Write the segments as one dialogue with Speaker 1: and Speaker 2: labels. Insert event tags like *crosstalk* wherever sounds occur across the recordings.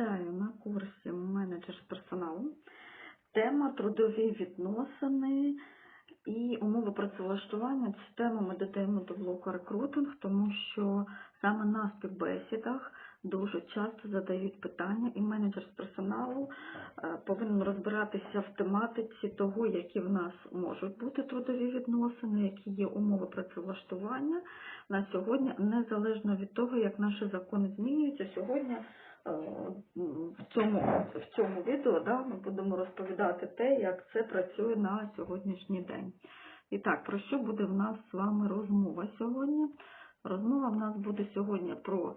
Speaker 1: Вітаю на курсі менеджер з персоналу. Тема трудові відносини і умови працевлаштування. Цю тему ми додаємо до блоку рекрутинг, тому що саме на співбесідах дуже часто задають питання, і менеджер з персоналу е, повинен розбиратися в тематиці того, які в нас можуть бути трудові відносини, які є умови працевлаштування на сьогодні, незалежно від того, як наші закони змінюються. Сьогодні в цьому, в цьому відео да, ми будемо розповідати те, як це працює на сьогоднішній день. І так, про що буде в нас з вами розмова сьогодні? Розмова в нас буде сьогодні про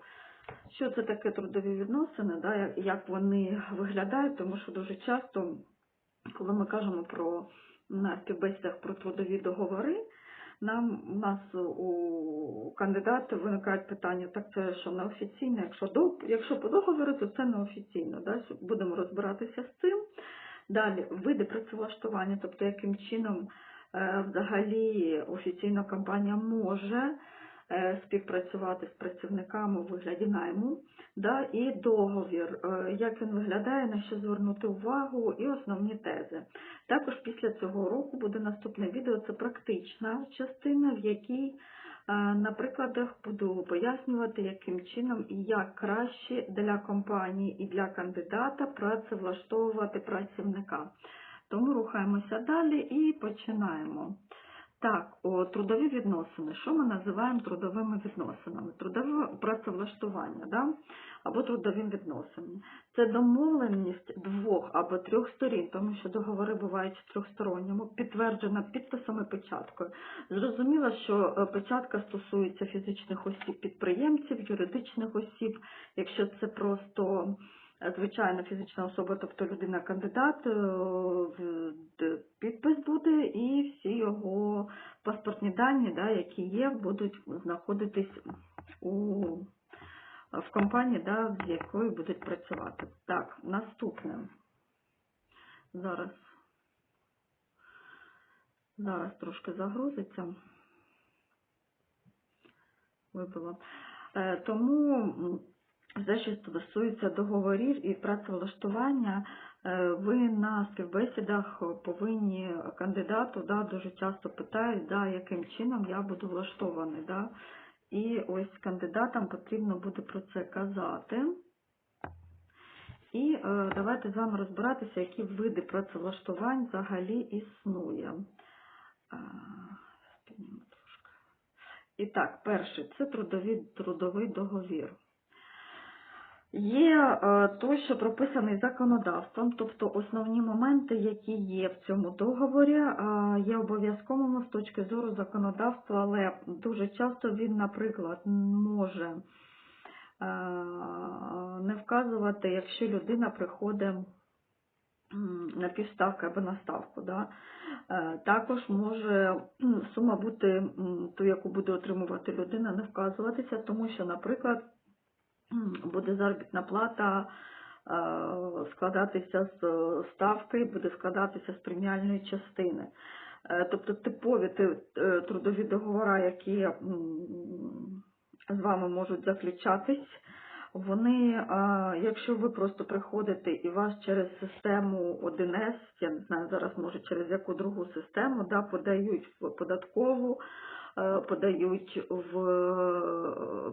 Speaker 1: що це таке трудові відносини, да, як- як вони виглядають, тому що дуже часто, коли ми кажемо про на співбесідах про трудові договори, нам у нас у кандидата виникають питання, так це що неофіційно, якщо до якщо по договору, то це неофіційно. Да? Будемо розбиратися з цим. Далі види працевлаштування, тобто яким чином е, взагалі офіційна компанія може е, співпрацювати з працівниками у вигляді найму, да? і договір, е, як він виглядає, на що звернути увагу, і основні тези. Також після цього року буде наступне відео, це практична частина, в якій е, на прикладах буду пояснювати, яким чином і як краще для компанії і для кандидата працевлаштовувати працівника. Тому рухаємося далі і починаємо. Так, о, трудові відносини. Що ми називаємо трудовими відносинами? Трудове працевлаштування, да? або трудові відносини. Це домовленість двох або трьох сторін, тому що договори бувають в трьохсторонньому, підтверджена підписом і печаткою. Зрозуміло, що е, печатка стосується фізичних осіб підприємців, юридичних осіб, якщо це просто звичайна фізична особа, тобто людина-кандидат, е, підпис буде і всі його паспортні дані, да, які є, будуть знаходитись у в компанії, да, з якою будуть працювати. Так, наступне. Зараз. Зараз трошки загрузиться. Вибило. Е, Тому все, що стосується договорів і працевлаштування, е, ви на співбесідах повинні кандидату да, дуже часто питають, да, яким чином я буду влаштований. Да. І ось кандидатам потрібно буде про це казати. І е, давайте з вами розбиратися, які види працевлаштувань взагалі існує. А. І так, перший це трудові, трудовий договір. Є е, той, що прописаний законодавством, тобто основні моменти, які є в цьому договорі, е, є обов'язковими з точки зору законодавства, але дуже часто він, наприклад, може е, не вказувати, якщо людина приходить на півставки або на ставку. Да? Також може сума бути, ту, яку буде отримувати людина, не вказуватися, тому що, наприклад, *clears throat* буде заробітна плата е, складатися з ставки, буде складатися з преміальної частини. Е, Тобто типові е, трудові договори, які з вами можуть заключатись, вони, якщо ви просто приходите і вас через систему 1С, я не знаю зараз може через яку другу систему, да, подають в податкову, подають в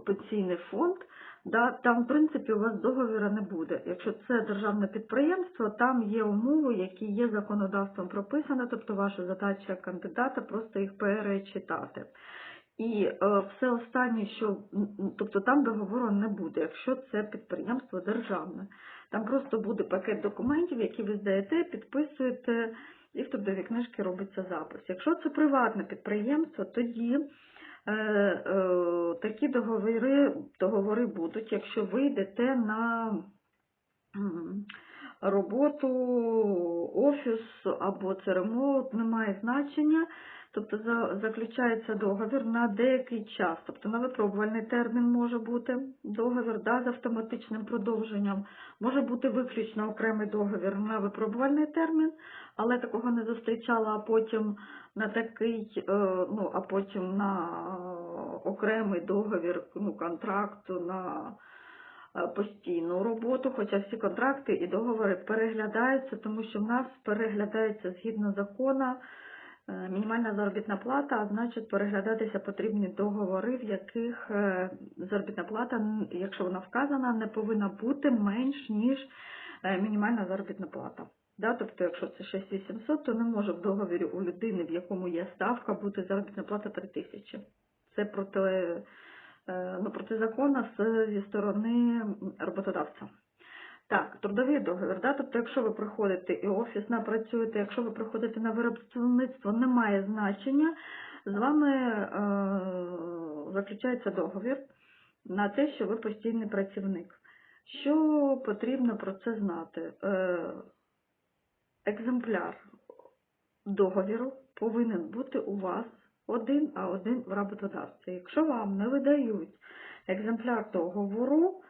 Speaker 1: пенсійний фонд, да, там, в принципі, у вас договіра не буде. Якщо це державне підприємство, там є умови, які є законодавством прописані, тобто ваша задача кандидата просто їх перечитати. І е, все останнє, що тобто там договору не буде, якщо це підприємство державне. Там просто буде пакет документів, які ви здаєте, підписуєте, і в трудовій книжці робиться запис. Якщо це приватне підприємство, тоді такі договори, договори будуть, якщо ви йдете на роботу, офіс або це ремонт, немає значення. Тобто заключається договір на деякий час, тобто на випробувальний термін може бути договір да, з автоматичним продовженням, може бути виключно окремий договір на випробувальний термін, але такого не зустрічала, а потім на такий, е, ну а потім на окремий договір, ну, контракту на е, постійну роботу, хоча всі контракти і договори переглядаються, тому що в нас переглядається згідно закону е, мінімальна заробітна плата, а значить переглядатися потрібні договори, в яких е, заробітна плата, якщо вона вказана, не повинна бути менш ніж е, мінімальна заробітна плата. Да, тобто, якщо це 6800, то не може в договорі у людини, в якому є ставка, бути заробітна плата 3000. Це проти, е, ну, протизаконно зі сторони роботодавця. Так, трудовий договір, да? тобто, якщо ви приходите і офісно працюєте, якщо ви приходите на виробництво, немає значення, з вами е, заключається договір на те, що ви постійний працівник. Що потрібно про це знати? Е, екземпляр договіру повинен бути у вас один, а один в роботодавця. Якщо вам не видають екземпляр договору,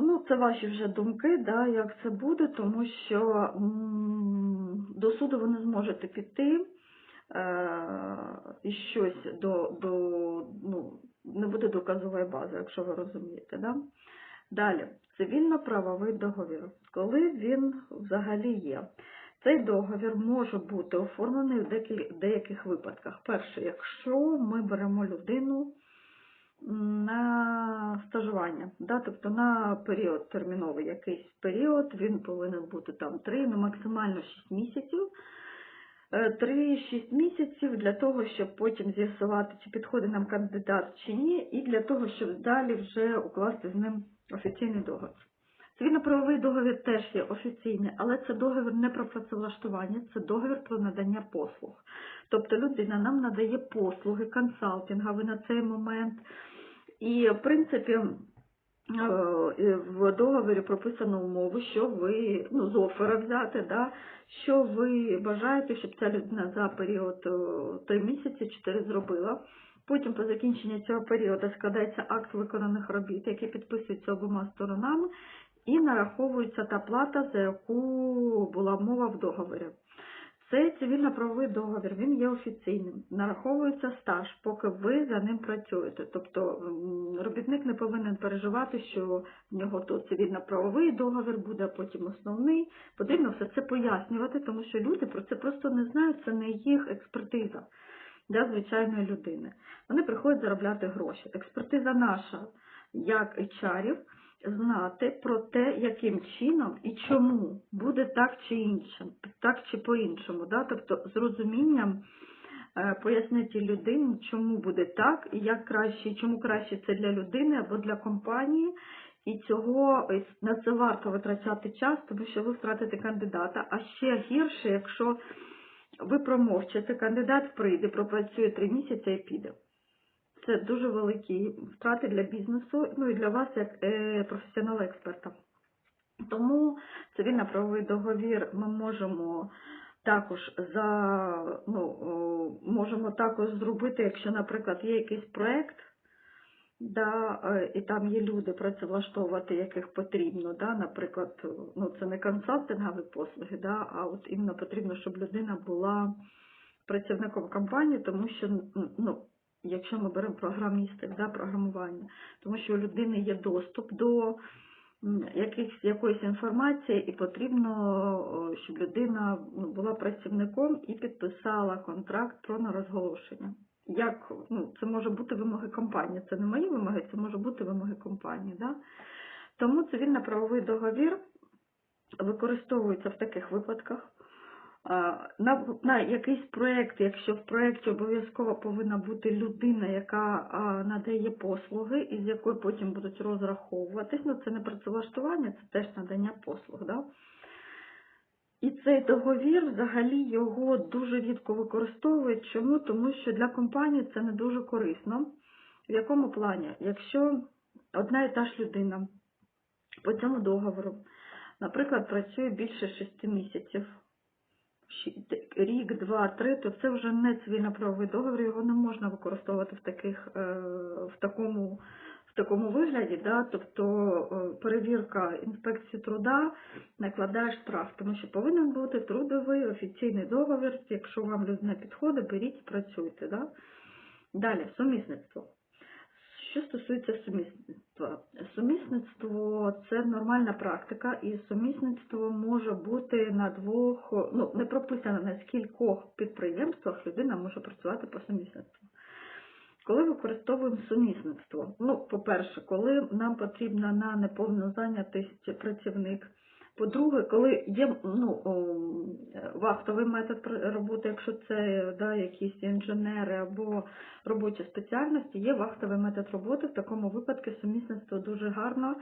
Speaker 1: ну, це ваші вже думки, да, як це буде, тому що до суду ви не зможете піти е, і щось до, до ну, не буде доказової бази, якщо ви розумієте. Да? Далі, цивільно-правовий договір. Коли він взагалі є? Цей договір може бути оформлений в деяких випадках. Перше, якщо ми беремо людину на да, тобто на період терміновий якийсь період, він повинен бути там 3, ну максимально 6 місяців. Е, 3-6 місяців для того, щоб потім з'ясувати, чи підходить нам кандидат чи ні, і для того, щоб далі вже укласти з ним офіційний договір. Цивільно-правовий договір теж є офіційний, але це договір не про працевлаштування, це договір про надання послуг. Тобто людина нам надає послуги консалтинга на цей момент. І, в принципі, е, в договорі прописано умови, що ви, ну, з оффера взяти, да, що ви бажаєте, щоб ця людина за період 3 місяці 4 зробила. Потім по закінченню цього періоду складається акт виконаних робіт, який підписується обома сторонами, і нараховується та плата, за яку була мова в договорі. Цей цивільно-правовий договір, він є офіційним. Нараховується стаж, поки ви за ним працюєте. Тобто робітник не повинен переживати, що в нього тут цивільно-правовий договір буде, а потім основний. Потрібно все це пояснювати, тому що люди про це просто не знають, це не їх експертиза для звичайної людини. Вони приходять заробляти гроші. Експертиза наша, як HR, знати про те, яким чином і чому буде так чи іншим, так чи по-іншому. Да? Тобто з розумінням е, пояснити людині, чому буде так, і як краще, чому краще це для людини або для компанії. І цього на це варто витрачати час, тому що ви втратите кандидата. А ще гірше, якщо ви промовчите, кандидат прийде, пропрацює три місяці і піде. Це дуже великі втрати для бізнесу, ну і для вас як е, професіонала-експерта. Тому цивільно-правовий договір ми можемо також за ну, можемо також зробити, якщо, наприклад, є якийсь проект, да, е, і там є люди працевлаштовувати, яких потрібно, да, наприклад, ну це не консалтингові послуги, да, а от іменно потрібно, щоб людина була працівником компанії, тому що ну, якщо ми беремо програмістів, да, програмування, тому що у людини є доступ до якихось, якоїсь інформації, і потрібно, щоб людина ну, була працівником і підписала контракт про нерозголошення. Як ну, це може бути вимоги компанії, це не мої вимоги, це може бути вимоги компанії. Да? Тому цивільно-правовий договір використовується в таких випадках. На, на якийсь проєкт, якщо в проєкті обов'язково повинна бути людина, яка надає послуги, і з якою потім будуть розраховуватись, ну це не працевлаштування, це теж надання послуг. Да? І цей договір взагалі його дуже рідко використовують. Чому? Тому що для компанії це не дуже корисно. В якому плані? Якщо одна і та ж людина по цьому договору, наприклад, працює більше 6 місяців, рік, два, три, то це вже не цивільно-правовий договір, його не можна використовувати в таких е, в такому в такому вигляді, да, тобто е, перевірка інспекції труда накладає штраф, тому що повинен бути трудовий офіційний договір, якщо вам людина підходить, беріть і працюйте. Да? Далі, сумісництво. Що стосується сумісництва, сумісництво це нормальна практика, і сумісництво може бути на двох, ну не прописано на скількох підприємствах людина може працювати по сумісництву. Коли використовуємо сумісництво? Ну, по-перше, коли нам потрібно на неповну зайнятість працівник. По-друге, коли є ну, вахтовий метод роботи, якщо це да, якісь інженери або робочі спеціальності, є вахтовий метод роботи. В такому випадку сумісництво дуже гарно,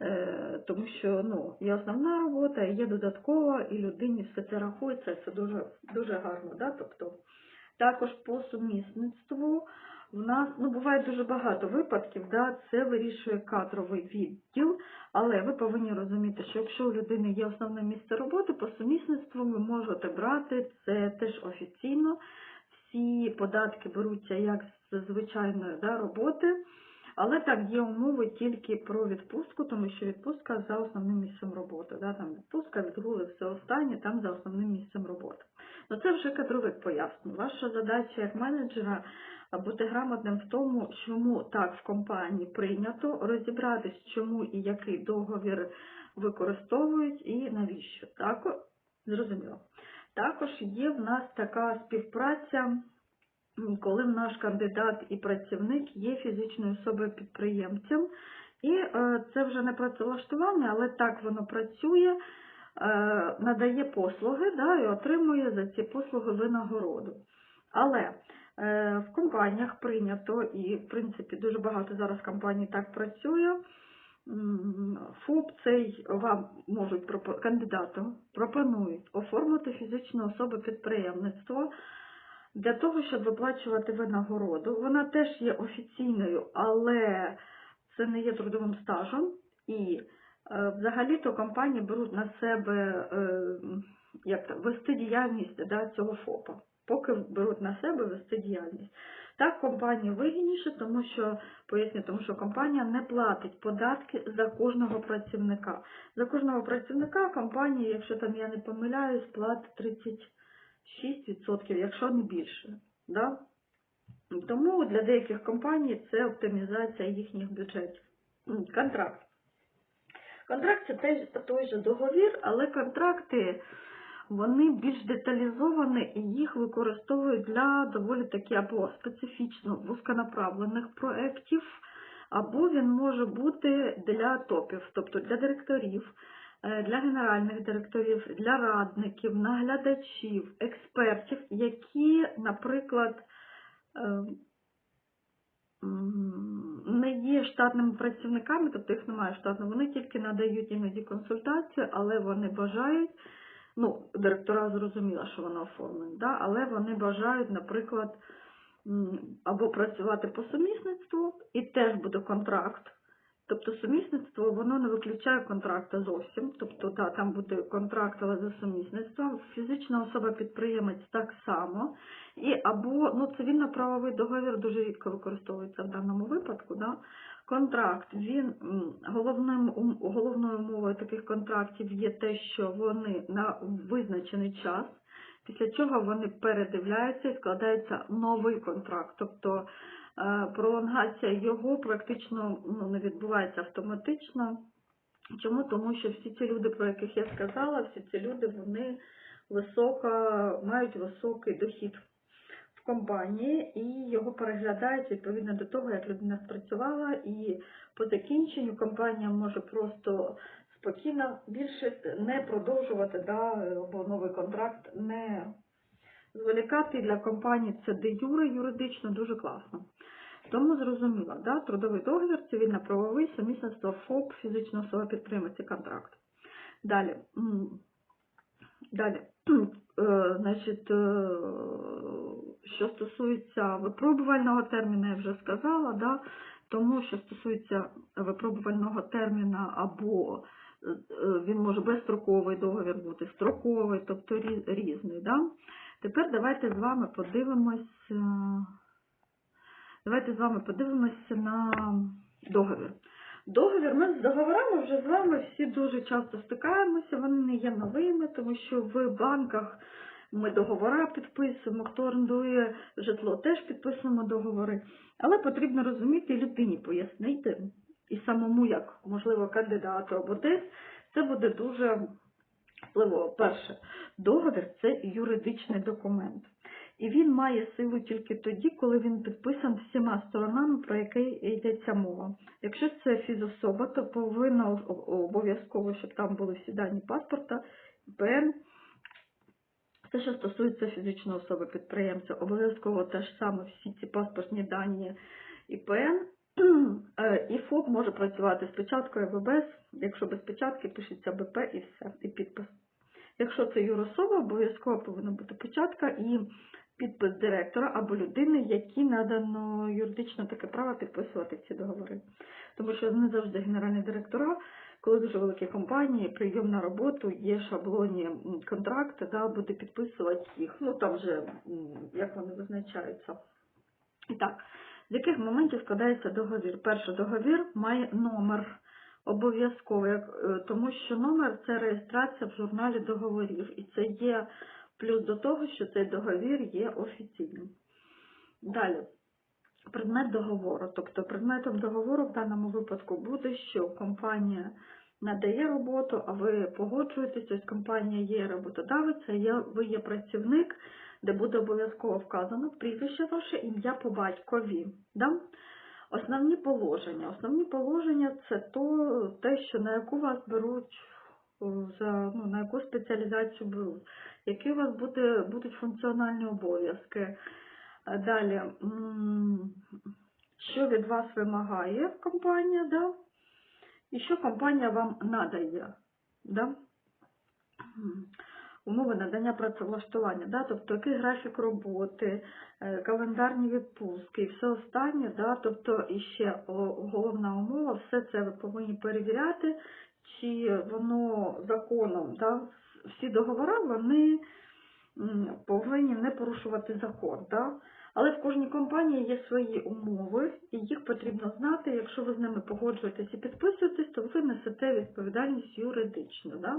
Speaker 1: е, тому що ну, є основна робота, є додаткова, і людині все це рахується, це дуже, дуже гарно. Да? Тобто, також по сумісництву в нас ну, буває дуже багато випадків, да, це вирішує кадровий відділ, але ви повинні розуміти, що якщо у людини є основне місце роботи, по сумісництву ви можете брати це теж офіційно. Всі податки беруться як з звичайної да, роботи, але так є умови тільки про відпустку, тому що відпустка за основним місцем роботи. Да, там відпустка, відгули, все останнє, там за основним місцем роботи. Ну це вже кадровик пояснює. Ваша задача як менеджера бути грамотним в тому, чому так в компанії прийнято, розібратись, чому і який договір використовують і навіщо. Так, зрозуміло. Також є в нас така співпраця, коли наш кандидат і працівник є фізичною особою підприємцем. І е, це вже не працевлаштування, але так воно працює, е, надає послуги да, і отримує за ці послуги винагороду. Але е, в компаніях прийнято, і в принципі дуже багато зараз компаній так працює. ФОП цей вам можуть кандидату пропонують оформити фізичну особу підприємництво для того, щоб виплачувати винагороду. Вона теж є офіційною, але це не є трудовим стажем. І е, взагалі-то компанії беруть на себе е, як то, вести діяльність да, цього ФОПа. Поки беруть на себе вести діяльність. Так компанії вигідніше, тому що поясню, тому що компанія не платить податки за кожного працівника. За кожного працівника компанія, якщо там я не помиляюсь, платить 36%, якщо не більше. Да? Тому для деяких компаній це оптимізація їхніх бюджетів. Контракт. Контракт це той, той же договір, але контракти вони більш деталізовані і їх використовують для доволі таки або специфічно вузьконаправлених проєктів, або він може бути для топів, тобто для директорів, для генеральних директорів, для радників, наглядачів, експертів, які, наприклад, е, не є штатними працівниками, тобто їх немає штатно, вони тільки надають іноді консультацію, але вони бажають, ну, директора зрозуміла, що воно оформлено, да, але вони бажають, наприклад, або працювати по сумісництву, і теж буде контракт. Тобто сумісництво воно не виключає контракта зовсім. Тобто, да, там буде контракт, але за сумісництвом. Фізична особа-підприємець так само. І або ну, цивільно-правовий договір дуже рідко використовується в даному випадку. Да? Контракт, він головним, головною умовою таких контрактів є те, що вони на визначений час, після чого вони передивляються і складається новий контракт. Тобто пролонгація його практично ну, не відбувається автоматично. Чому? Тому що всі ці люди, про яких я сказала, всі ці люди вони високо, мають високий дохід в компанії і його переглядають відповідно до того, як людина спрацювала, і по закінченню компанія може просто спокійно більше не продовжувати да, або новий контракт не зволікати для компанії це де юре юридично дуже класно. Тому зрозуміло, да, трудовий договір, цивільно-правовий, сумісництво ФОП, фізична особа підтримується контракт. Далі. Далі. Е, Значить, е, що стосується випробувального терміну, я вже сказала, да, тому що стосується випробувального терміна або е, він може безстроковий договір бути, строковий, тобто різний. Да? Тепер давайте з вами подивимось. е, Давайте з вами подивимося на договір. Договір, ми з договорами вже з вами всі дуже часто стикаємося, вони не є новими, тому що в банках ми договори підписуємо, хто орендує житло, теж підписуємо договори. Але потрібно розуміти людині пояснити, і самому, як можливо, кандидату або десь, це буде дуже впливово. Перше, договір це юридичний документ. І він має силу тільки тоді, коли він підписан всіма сторонами, про яке йдеться мова. Якщо це фізособа, то повинно обов'язково, щоб там були всі дані паспорта, ПН. Все, що стосується фізичної особи підприємця, обов'язково те ж саме всі ці паспортні дані і ПН. І ФОП може працювати з печаткою без. Якщо без печатки, пишеться БП і все, і підпис. Якщо це юрособа, обов'язково повинна бути печатка і підпис директора або людини, якій надано юридично таке право підписувати ці договори. Тому що не завжди генеральні директора, коли дуже великі компанії, прийом на роботу, є шаблонні м, контракти, да, буде підписувати їх. Ну там вже як вони визначаються. І так, з яких моментів складається договір? Перший договір має номер обов'язково, е, тому що номер це реєстрація в журналі договорів, і це є плюс до того, що цей договір є офіційним. Далі. Предмет договору. Тобто предметом договору в даному випадку буде, що компанія надає роботу, а ви погоджуєтесь, ось компанія є роботодавець, а ви є працівник, де буде обов'язково вказано прізвище ваше, ім'я по батькові. Да? Основні положення. Основні положення це то, те, що на яку вас беруть, за, ну, на яку спеціалізацію беруть, які у вас буде, будуть функціональні обов'язки. Е, Далі, що від вас вимагає компанія, да? і що компанія вам надає. Да? Умови надання працевлаштування, да? тобто який графік роботи, е, календарні відпустки і все останнє, да? тобто і головна умова, все це ви повинні перевіряти, чи воно законом, да? всі договори, вони повинні не порушувати закон. Да? Але в кожній компанії є свої умови, і їх потрібно знати. Якщо ви з ними погоджуєтесь і підписуєтесь, то ви несете відповідальність юридичну. Да?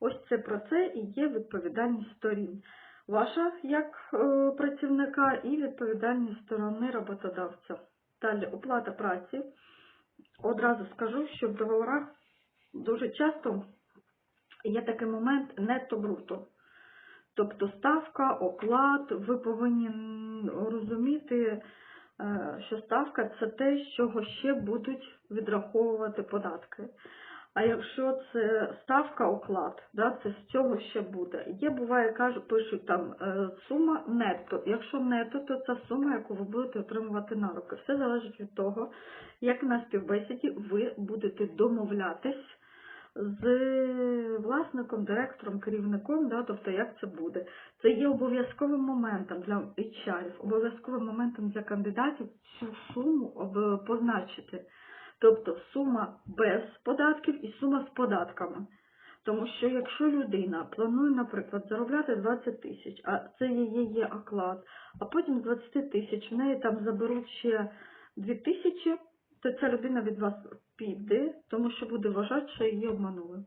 Speaker 1: Ось це про це і є відповідальність сторін. Ваша як е, працівника і відповідальність сторони роботодавця. Далі оплата праці. Одразу скажу, що в договорах дуже часто є такий момент нетто-бруто. Тобто ставка, оклад, ви повинні розуміти, е, що ставка це те, з чого ще будуть відраховувати податки. А якщо це ставка оклад, да, це з цього ще буде. Є, буває, кажуть, пишуть там е, сума нетто. Якщо нетто, то це сума, яку ви будете отримувати на руки. Все залежить від того, як на співбесіді ви будете домовлятись з власником, директором, керівником, да, тобто як це буде. Це є обов'язковим моментом для HR, обов'язковим моментом для кандидатів цю суму об- позначити. Тобто сума без податків і сума з податками. Тому що якщо людина планує, наприклад, заробляти 20 тисяч, а це її є оклад, а потім з 20 тисяч в неї там заберуть ще 2 тисячі, то ця людина від вас піде, тому що буде вважати, що її обманули.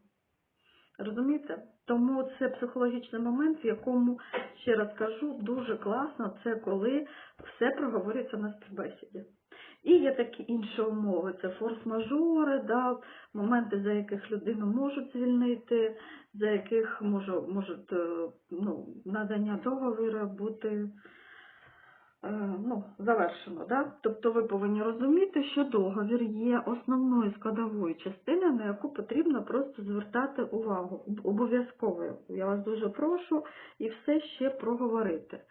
Speaker 1: Розумієте? Тому це психологічний момент, в якому, ще раз кажу, дуже класно, це коли все проговорюється на співбесіді. Є такі інші умови, це форс-мажори, да, моменти, за яких людину можуть звільнити, за яких може, можуть е, ну, надання договіру бути е, ну, завершено. Да? Тобто ви повинні розуміти, що договір є основною складовою частиною, на яку потрібно просто звертати увагу. Обов'язково. Я вас дуже прошу і все ще проговорити.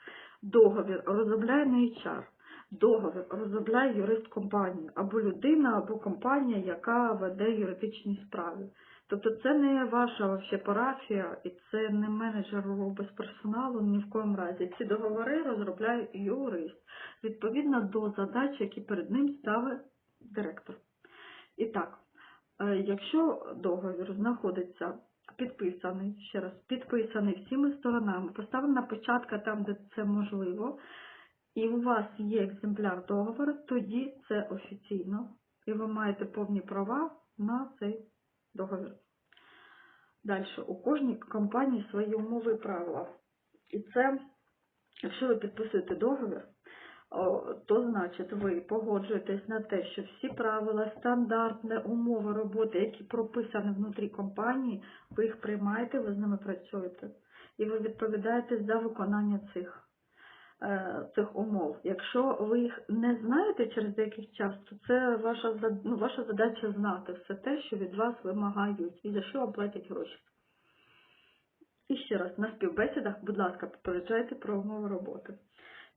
Speaker 1: Договір розробляє не HR. Договір розробляє юрист компанії, або людина, або компанія, яка веде юридичні справи. Тобто це не ваша вообще парафія і це не менеджер без персоналу ні в коєму разі. Ці договори розробляє юрист відповідно до задач, які перед ним ставить директор. І так, е, якщо договір знаходиться підписаний, ще раз, підписаний всіма сторонами, поставлена печатка там, де це можливо, і у вас є екземпляр договору, тоді це офіційно, і ви маєте повні права на цей договір. Далі, у кожній компанії свої умови і правила. І це, якщо ви підписуєте договір, то значить ви погоджуєтесь на те, що всі правила, стандартні умови роботи, які прописані внутрі компанії, ви їх приймаєте, ви з ними працюєте. І ви відповідаєте за виконання цих, цих умов. Якщо ви їх не знаєте через деякий час, то це ваша, ну, ваша задача знати все те, що від вас вимагають і за що вам платять гроші. І ще раз, на співбесідах, будь ласка, попереджайте про умови роботи.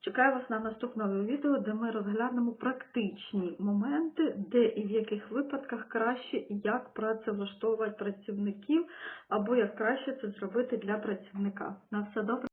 Speaker 1: Чекаю вас на наступному відео, де ми розглянемо практичні моменти, де і в яких випадках краще як працевлаштовувати працівників, або як краще це зробити для працівника. На все добре.